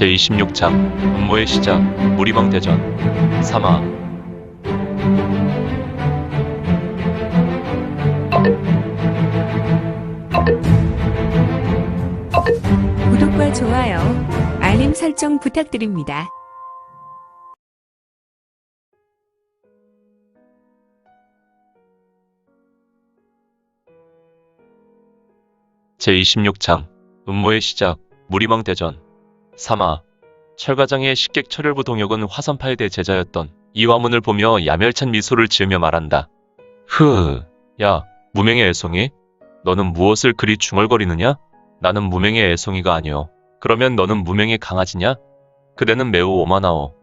제26장 음모의 시작 무리방 대전 3화 구독과 좋아요, 알림 설정 부탁드립니다. 제26장 음모의 시작 무리방 대전 3화 철가장의 식객 철혈부 동혁은 화산파에 대해 제자였던 이화문을 보며 야멸찬 미소를 지으며 말한다. 흐, 야, 무명의 애송이? 너는 무엇을 그리 중얼거리느냐? 나는 무명의 애송이가 아니오. 그러면 너는 무명의 강아지냐? 그대는 매우 오만하오.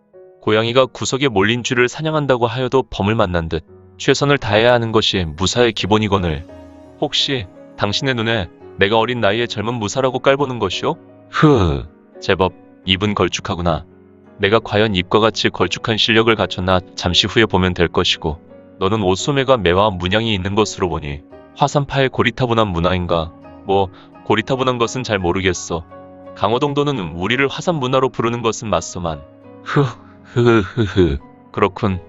고양이가 구석에 몰린 쥐를 사냥한다고 하여도 범을 만난 듯 최선을 다해야 하는 것이 무사의 기본이거늘. 혹시 당신의 눈에 내가 어린 나이에 젊은 무사라고 깔보는 것이오? 흐, 제법 입은 걸쭉하구나. 내가 과연 입과 같이 걸쭉한 실력을 갖췄나 잠시 후에 보면 될 것이고 너는 옷 소매가 매와 문양이 있는 것으로 보니 화산파의 고리타분한 문화인가? 뭐 고리타분한 것은 잘 모르겠어. 강호동도는 우리를 화산 문화로 부르는 것은 맞소만. 흐흐흐흐. 그렇군.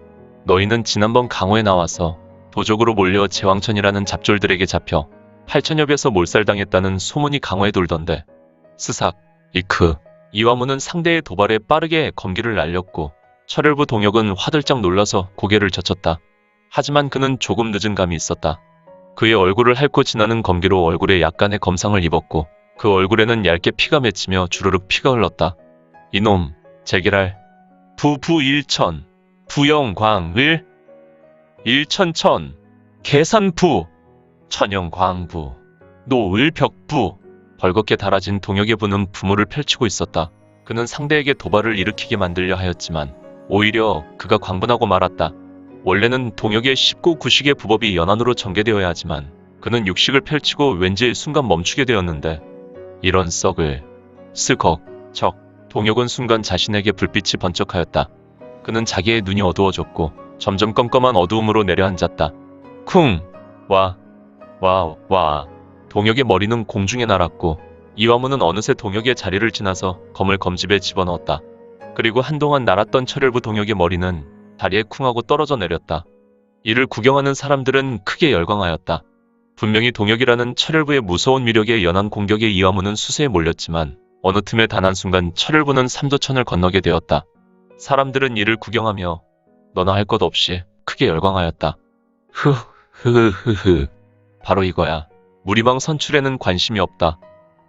너희는 지난번 강호에 나와서 도적으로 몰려 제왕천이라는 잡졸들에게 잡혀 8천여 배서 몰살당했다는 소문이 강호에 돌던데. 스삭, 이크. 이화무는 상대의 도발에 빠르게 검기를 날렸고 철혈부 동혁은 화들짝 놀라서 고개를 젖혔다. 하지만 그는 조금 늦은 감이 있었다. 그의 얼굴을 핥고 지나는 검기로 얼굴에 약간의 검상을 입었고 그 얼굴에는 얇게 피가 맺히며 주르륵 피가 흘렀다. 이놈, 제기랄. 부부일천, 부영광을, 일천천, 계산부, 천영광부, 노을벽부. 벌겋게 달아진 동혁의 부는 부모를 펼치고 있었다. 그는 상대에게 도발을 일으키게 만들려 하였지만 오히려 그가 광분하고 말았다. 원래는 동혁의 쉽고 구식의 부법이 연안으로 전개되어야 하지만 그는 육식을 펼치고 왠지 순간 멈추게 되었는데 이런 썩을 스걱 적 동혁은 순간 자신에게 불빛이 번쩍하였다. 그는 자기의 눈이 어두워졌고 점점 껌껌한 어두움으로 내려앉았다. 쿵! 와! 와! 와! 동혁의 머리는 공중에 날았고 이화무는 어느새 동혁의 자리를 지나서 검을 검집에 집어넣었다. 그리고 한동안 날았던 철혈부 동혁의 머리는 다리에 쿵하고 떨어져 내렸다. 이를 구경하는 사람들은 크게 열광하였다. 분명히 동혁이라는 철혈부의 무서운 위력에 연한 공격에 이화무는 수세에 몰렸지만 어느 틈에 단 한순간 철혈부는 삼도천을 건너게 되었다. 사람들은 이를 구경하며 너나 할 것 없이 크게 열광하였다. 흐흐흐흐 바로 이거야. 무리방 선출에는 관심이 없다.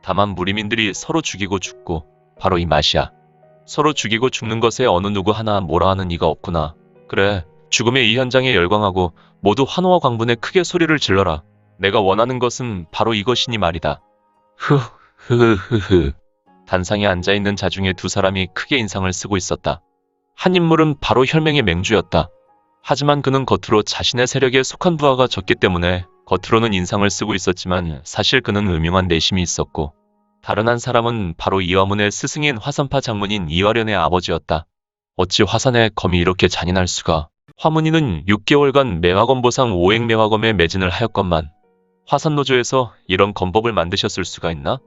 다만 무리민들이 서로 죽이고 죽고 바로 이 맛이야. 서로 죽이고 죽는 것에 어느 누구 하나 뭐라 하는 이가 없구나. 그래, 죽음의 이 현장에 열광하고 모두 환호와 광분에 크게 소리를 질러라. 내가 원하는 것은 바로 이것이니 말이다. 흐흐흐흐. 단상에 앉아있는 자중에 두 사람이 크게 인상을 쓰고 있었다. 한 인물은 바로 혈맹의 맹주였다. 하지만 그는 겉으로 자신의 세력에 속한 부하가 적기 때문에 겉으로는 인상을 쓰고 있었지만 사실 그는 음흉한 내심이 있었고 다른 한 사람은 바로 이화문의 스승인 화산파 장문인 이화련의 아버지였다. 어찌 화산의 검이 이렇게 잔인할 수가. 화문이는 6개월간 매화검 보상 5행 매화검에 매진을 하였건만 화산노조에서 이런 검법을 만드셨을 수가 있나?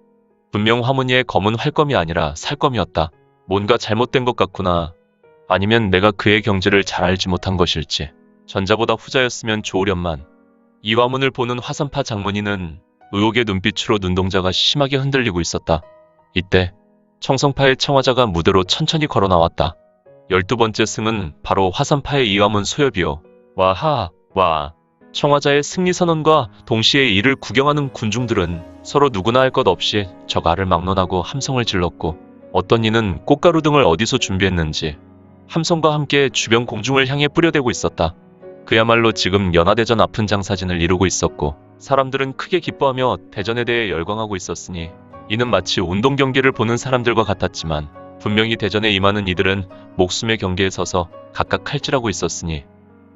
분명 화문이의 검은 활검이 아니라 살검이었다. 뭔가 잘못된 것 같구나. 아니면 내가 그의 경지를 잘 알지 못한 것일지. 전자보다 후자였으면 좋으련만. 이 화문을 보는 화산파 장문이는 의혹의 눈빛으로 눈동자가 심하게 흔들리고 있었다. 이때 청성파의 청화자가 무대로 천천히 걸어 나왔다. 열두 번째 승은 바로 화산파의 이화문 소엽이요. 와하, 와. 청화자의 승리 선언과 동시에 이를 구경하는 군중들은 서로 누구나 할 것 없이 적 알을 막론하고 함성을 질렀고 어떤 이는 꽃가루 등을 어디서 준비했는지 함성과 함께 주변 공중을 향해 뿌려대고 있었다. 그야말로 지금 연하대전 아픈 장사진을 이루고 있었고 사람들은 크게 기뻐하며 대전에 대해 열광하고 있었으니 이는 마치 운동 경기를 보는 사람들과 같았지만 분명히 대전에 임하는 이들은 목숨의 경계에 서서 각각 칼질하고 있었으니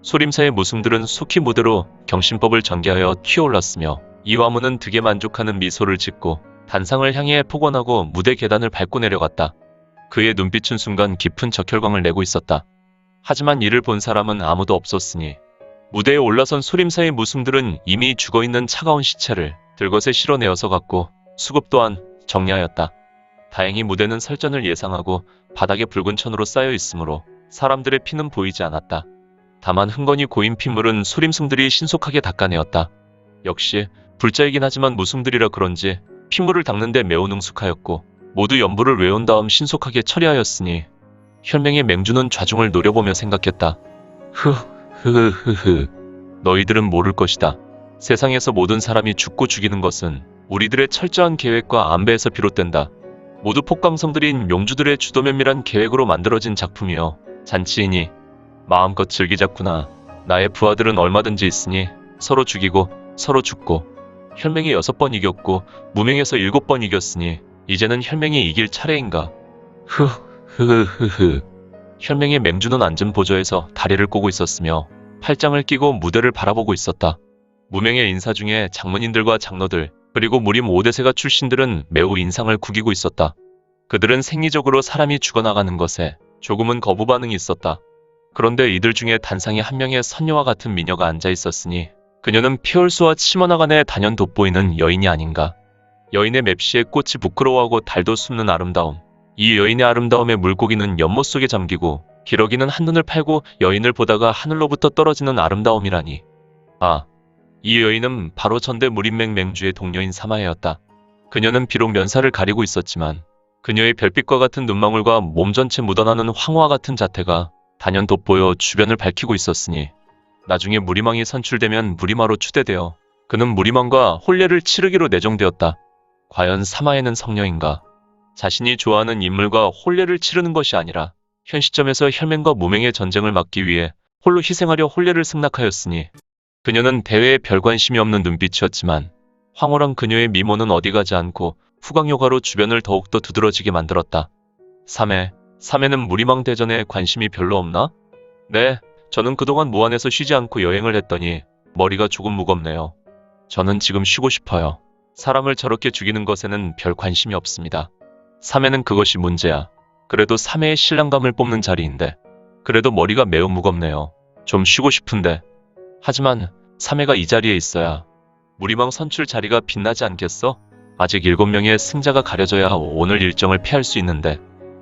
소림사의 무승들은 속히 무대로 경신법을 전개하여 튀어올랐으며 이화무는 득에 만족하는 미소를 짓고 단상을 향해 폭언하고 무대 계단을 밟고 내려갔다. 그의 눈빛은 순간 깊은 적혈광을 내고 있었다. 하지만 이를 본 사람은 아무도 없었으니 무대에 올라선 소림사의 무승들은 이미 죽어있는 차가운 시체를 들것에 실어내어서 갔고 수급 또한 정리하였다. 다행히 무대는 설전을 예상하고 바닥에 붉은 천으로 쌓여 있으므로 사람들의 피는 보이지 않았다. 다만 흥건히 고인 핏물은 소림승들이 신속하게 닦아내었다. 역시 불자이긴 하지만 무승들이라 그런지 핏물을 닦는데 매우 능숙하였고 모두 연부를 외운 다음 신속하게 처리하였으니 혈맹의 맹주는 좌중을 노려보며 생각했다. 흐흐흐흐 너희들은 모를 것이다. 세상에서 모든 사람이 죽고 죽이는 것은 우리들의 철저한 계획과 안배에서 비롯된다. 모두 폭강성들인 용주들의 주도 면밀한 계획으로 만들어진 작품이여 잔치이니 마음껏 즐기자꾸나. 나의 부하들은 얼마든지 있으니 서로 죽이고 서로 죽고 혈맹이 여섯 번 이겼고 무명에서 일곱 번 이겼으니 이제는 혈맹이 이길 차례인가. 흐 흐 흐 흐. 혈맹의 맹주는 앉은 보좌에서 다리를 꼬고 있었으며 팔짱을 끼고 무대를 바라보고 있었다. 무명의 인사 중에 장문인들과 장로들 그리고 무림 5대세가 출신들은 매우 인상을 구기고 있었다. 그들은 생리적으로 사람이 죽어나가는 것에 조금은 거부 반응이 있었다. 그런데 이들 중에 단상에 한 명의 선녀와 같은 미녀가 앉아 있었으니 그녀는 피얼수와 치머나간에 단연 돋보이는 여인이 아닌가. 여인의 맵시에 꽃이 부끄러워하고 달도 숨는 아름다움. 이 여인의 아름다움에 물고기는 연못 속에 잠기고 기러기는 한눈을 팔고 여인을 보다가 하늘로부터 떨어지는 아름다움이라니. 아, 이 여인은 바로 전대 무림맹 맹주의 동료인 사마해였다. 그녀는 비록 면사를 가리고 있었지만 그녀의 별빛과 같은 눈망울과 몸 전체 묻어나는 황후와 같은 자태가 단연 돋보여 주변을 밝히고 있었으니 나중에 무리망이 선출되면 무리마로 추대되어 그는 무리망과 혼례를 치르기로 내정되었다. 과연 사마에는 성녀인가? 자신이 좋아하는 인물과 혼례를 치르는 것이 아니라 현 시점에서 혈맹과 무맹의 전쟁을 막기 위해 홀로 희생하려 혼례를 승낙하였으니 그녀는 대회에 별 관심이 없는 눈빛이었지만 황홀한 그녀의 미모는 어디 가지 않고 후광효과로 주변을 더욱더 두드러지게 만들었다. 3회, 3회는 무리망 대전에 관심이 별로 없나? 네, 저는 그동안 무안에서 쉬지 않고 여행을 했더니 머리가 조금 무겁네요. 저는 지금 쉬고 싶어요. 사람을 저렇게 죽이는 것에는 별 관심이 없습니다. 3회는 그것이 문제야. 그래도 3회의 신랑감을 뽑는 자리인데 그래도 머리가 매우 무겁네요. 좀 쉬고 싶은데. 하지만 3회가 이 자리에 있어야 무리망 선출 자리가 빛나지 않겠어? 아직 7명의 승자가 가려져야 오늘 일정을 피할 수 있는데.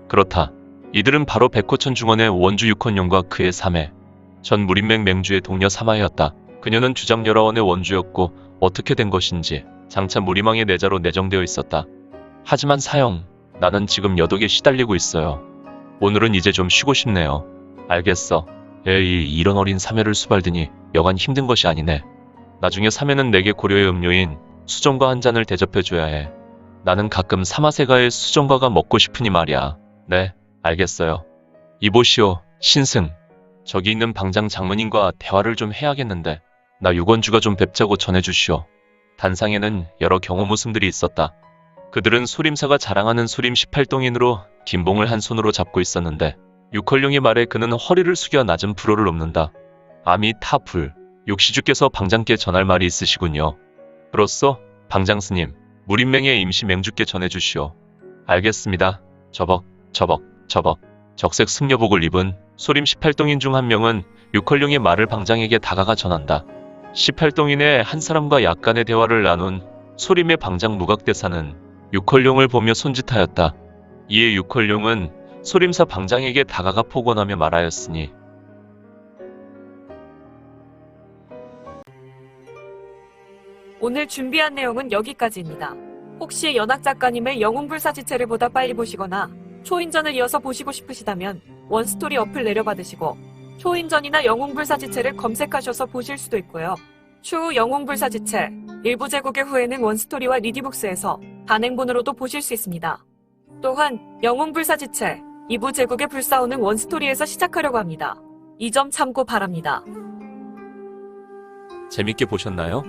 그렇다. 이들은 바로 백호천 중원의 원주 육헌용과 그의 3회. 전 무림맹 맹주의 동료 사마이였다. 그녀는 주장 여라원의 원주였고 어떻게 된 것인지 장차 무리망의 내자로 내정되어 있었다. 하지만 사형, 나는 지금 여독에 시달리고 있어요. 오늘은 이제 좀 쉬고 싶네요. 알겠어. 에이, 이런 어린 사매를 수발드니 여간 힘든 것이 아니네. 나중에 사매는 내게 고려의 음료인 수정과 한 잔을 대접해줘야 해. 나는 가끔 사마세가의 수정과가 먹고 싶으니 말이야. 네, 알겠어요. 이보시오, 신승. 저기 있는 방장 장문인과 대화를 좀 해야겠는데 나 유건주가 좀 뵙자고 전해주시오. 단상에는 여러 경호무승들이 있었다. 그들은 소림사가 자랑하는 소림 18동인으로 김봉을 한 손으로 잡고 있었는데 육헐룡의 말에 그는 허리를 숙여 낮은 불호를 읊는다. 아미 타불, 육시주께서 방장께 전할 말이 있으시군요. 그로써 방장스님, 무림맹의 임시 맹주께 전해주시오. 알겠습니다. 저벅, 저벅, 저벅. 적색 승려복을 입은 소림 18동인 중 한 명은 육헐룡의 말을 방장에게 다가가 전한다. 18동인의 한 사람과 약간의 대화를 나눈 소림의 방장 무각대사는 육헐룡을 보며 손짓하였다. 이에 육헐룡은 소림사 방장에게 다가가 폭언하며 말하였으니 오늘 준비한 내용은 여기까지입니다. 혹시 연학 작가님의 영웅불사지체를 보다 빨리 보시거나 초인전을 이어서 보시고 싶으시다면 원스토리 어플 내려받으시고 초인전이나 영웅불사지체를 검색하셔서 보실 수도 있고요. 추후 영웅불사지체 일부 제국의 후에는 원스토리와 리디북스에서 단행본으로도 보실 수 있습니다. 또한 영웅불사지체 2부 제국의 불사오는 원스토리에서 시작하려고 합니다. 이 점 참고 바랍니다. 재밌게 보셨나요?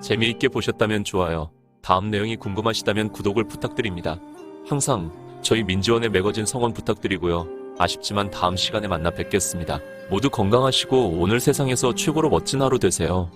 재미있게 보셨다면 좋아요. 다음 내용이 궁금하시다면 구독을 부탁드립니다. 항상 저희 민지원의 매거진 성원 부탁드리고요. 아쉽지만 다음 시간에 만나 뵙겠습니다. 모두 건강하시고 오늘 세상에서 최고로 멋진 하루 되세요.